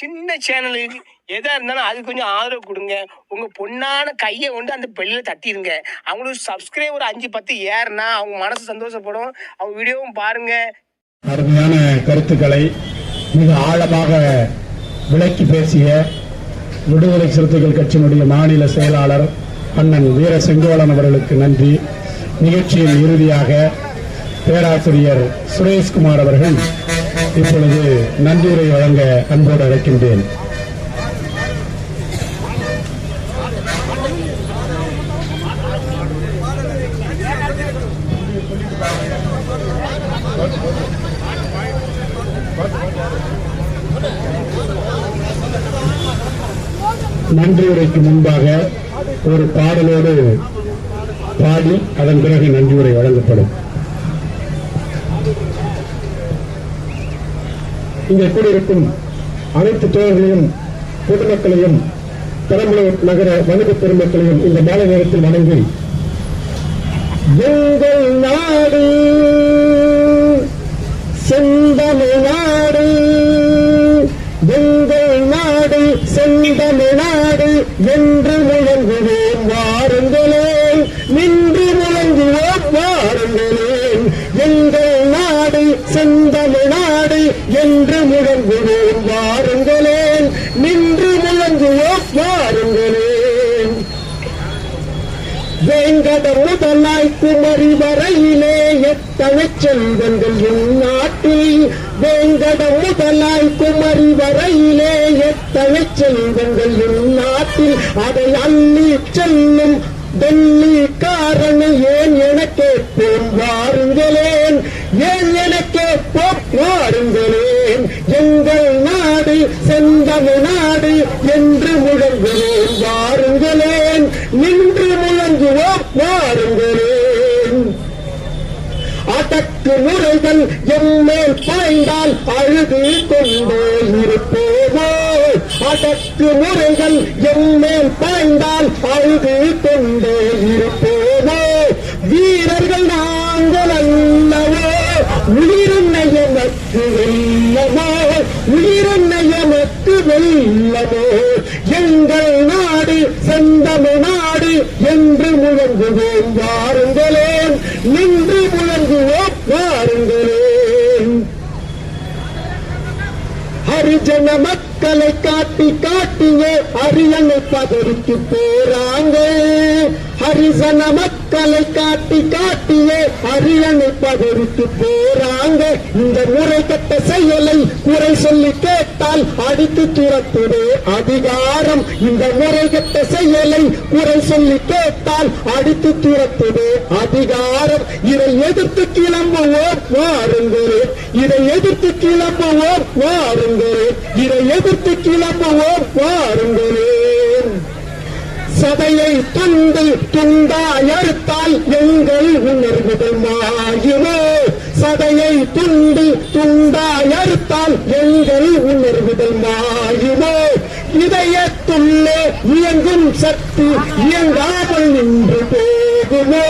சின்ன சேனலுக்கு எதா இருந்தாலும் அது கொஞ்சம் ஆதரவு கொடுங்க. உங்க பொண்ணான கையை கொண்டு அந்த பெல்லில் தட்டிடுங்க அவங்களுக்கு சப்ஸ்கிரைபர் அஞ்சு பத்து ஏறுனா அவங்க மனசு சந்தோஷப்படும். அவங்க வீடியோவும் பாருங்க. அருமையான கருத்துக்களை மிக ஆழமாக விளக்கி பேசிய விடுதலை சிறுத்தைகள் கட்சியினுடைய மாநில செயலாளர் அண்ணன் வீர செங்கோலன் அவர்களுக்கு நன்றி. நிகழ்ச்சியின் இறுதியாக பேராசிரியர் சுரேஷ்குமார் அவர்கள் இப்பொழுது நன்றியுரை வழங்க அன்போடு அழைக்கின்றேன். நன்றியுரைக்கு முன்பாக ஒரு பாடலோடு பாடி அதன் பிறகு நன்றியுரை வழங்கப்படும். இங்கே கூடியிருக்கும் அனைத்து தோழர்களையும் பொதுமக்களையும் பெரம்பலூர் நகர வணிக பெருமக்களையும் இந்த மாலை நேரத்தில் வணங்கி எங்கள் நாடு செந்தமிழ்நாடு எங்கள் நாடு செந்தமிழ்நாடு என்று முழங்குவோம் வாருங்களே நின்று முழங்குவோம் வாருங்களே எங்கள் நாடு செந்தமிழ்நாடு என்று முழங்குவோம் வாருங்களே நின்று முழங்குவோம் வாருங்களே வேங்கட முதலாய் குமரி வரையிலே எத்தனை செல்வங்கள் இந்நாட்டில் வேங்கட முதலாய் குமரி வரையிலே எத்தனை செல்வங்கள் இந்நாட்டில் அதை அள்ளி செல்லும் டெல்லி காரணம் ஏன் என கேட்போம்? வாருங்களேன் ஏன் என கேட்போம்? வாருங்களேன் எங்கள் நாடு செந்தமிழ் நாடு என்று முழங்குவோம் வாருங்களேன் நின்று முழங்குவோம் வாருங்களேன் அடக்கு முறைகள் எம்மேல் பாய்ந்தால் அழுது கொண்டே இருப்போமோ? அடக்கு முறைகள் எம்மேல் பாய்ந்தால் அழுது கொண்டே இருப்போமோ? வீரர்கள் நாங்கள் அல்லவோ? உயிரின்னை எமக்கு வெல்லமோ? உயிரின்னை எமக்கு வெல்லமோ? எங்கள் நாடு செந்தமிழ் நாடு என்று முழங்குவோம் வாருங்களேன் நின்று முழங்குவோம் வாருங்களேன் ஹரிஜன மக்களை காட்டி காட்டியே அரியணை பதவிக்கு போறாங்க. ஹரிஜன மக்கள் காட்டி காட்டியே அரியணை பதவிக்கு போறாங்க. இந்த முறை கட்ட செயலை குறை சொல்லி கேட்டால் அடித்து துரத்துடு அதிகாரம். இந்த முறை கட்ட செயலை குறை சொல்லி கேட்டால் அடித்து துரத்துடு அதிகாரம். இதை எதிர்த்து கிளம்புவோர் வாருங்களே. இதை எதிர்த்து கிளம்புவோர் வாருங்களே. இதை எதிர்த்து கிளம்புவோர் வாருங்களேன் சதையை துண்டு துண்டாயறுத்தால் எங்கள் உணர்விதமாயினோ சதையை துண்டு துண்டாயறுத்தால் எங்கள் உணர்விதமாயினோ மாயுமோ இதயத்துள்ளே இயங்கும் சக்தி இயங்காமல் நின்று போகுமோ.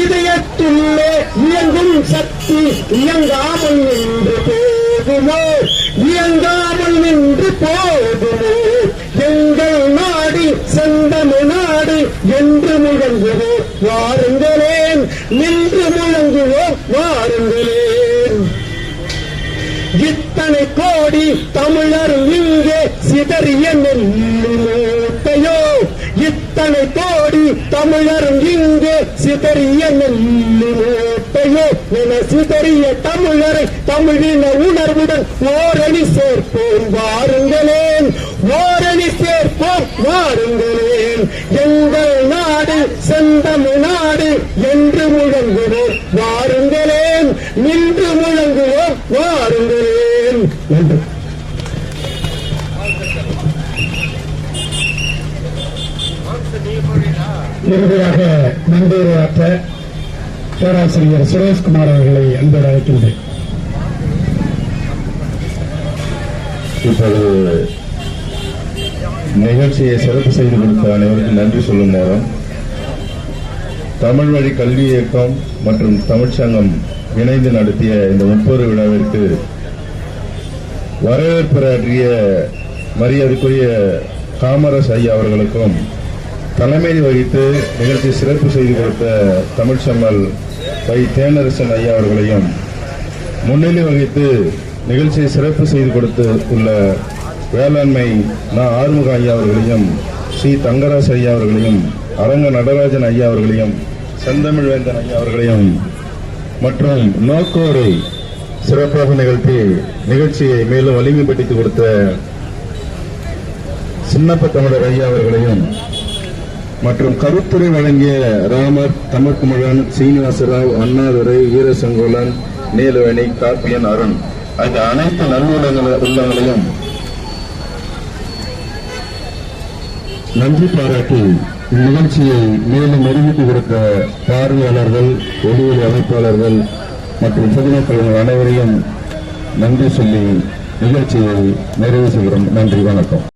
இதயத்துள்ளே இயங்கும் சக்தி இயங்காமல் நின்று போகுமோ. இயங்காமல் நின்று போகுமோ எங்கள் நாடு செந்தமிழ் நாடு என்று முழங்குவோம் வாருங்களேன் நின்று முழங்குவோம் பாருங்களே இத்தனை கோடி தமிழர் இங்கே சிதறிய நெல்லு இத்தனை கோடி தமிழர் இங்கே சிதறிய நெல்லு என சிதறிய தமிழரை தமிழின உணர்வுடன் ஓரணி சேர்ப்போம். வாருங்களேன் ஓரணி சேர்ப்போம். வாருங்களேன் எங்கள் நாடு செந்தமிழ் நாடு என்று முழங்குவோம். நின்று முழங்குவோம் வாருங்களேன். நன்றி. இறுதியாக நன்றியுரையாற்ற பேராசிரியர் சுரேஷ்குமார் அவர்களை அன்போடு அழைக்கின்றேன். இப்பொழுது நிகழ்ச்சியை சிறப்பு செய்து கொடுத்த அனைவருக்கும் நன்றி சொல்லும் நேரம். தமிழ் வழி கல்வி இயக்கம் மற்றும் தமிழ்ச்சங்கம் இணைந்து நடத்திய இந்த முப்பது விழாவிற்கு வரவேற்புரையாற்றிய மரியாதைக்குரிய காமராஜ் ஐயா அவர்களுக்கும் தலைமை வகித்து நிகழ்ச்சி சிறப்பு செய்து கொடுத்த தமிழ்ச்செம்மல் வை தேனரசன் ஐயா அவர்களையும் முன்னிலை வகித்து நிகழ்ச்சியை சிறப்பு செய்து கொடுத்து உள்ள வேளாண்மை நா ஆறுமுக ஐயா அவர்களையும் ஸ்ரீ தங்கராஜ் ஐயா அவர்களையும் அரங்க நடராஜன் ஐயா அவர்களையும் செந்தமிழ் வேந்தன் ஐயா அவர்களையும் மற்றும் நோக்கோரை சிறப்பாக நிகழ்த்தி நிகழ்ச்சியை மேலும் வலிமைப்படுத்தி கொடுத்த சின்னப்ப தமிழர் ஐயா அவர்களையும் மற்றும் கருத்துரை வழங்கிய ராமர் தமிழ்குமரன் சீனிவாசராவ் அண்ணாதுரை வீரசங்கோலன் நீலவேணி காப்பியன் அருண் அந்த அனைத்து நல்லுள்ளங்கள உள்ளங்களையும் நன்றி பாராட்டி இந்நிகழ்ச்சியை மேலும் அறிவித்து கொடுத்த பார்வையாளர்கள் ஒளியொலி அமைப்பாளர்கள் மற்றும் பொதுமக்கள் அனைவரையும் நன்றி சொல்லி நிகழ்ச்சியை நிறைவு செய்கிறோம். நன்றி வணக்கம்.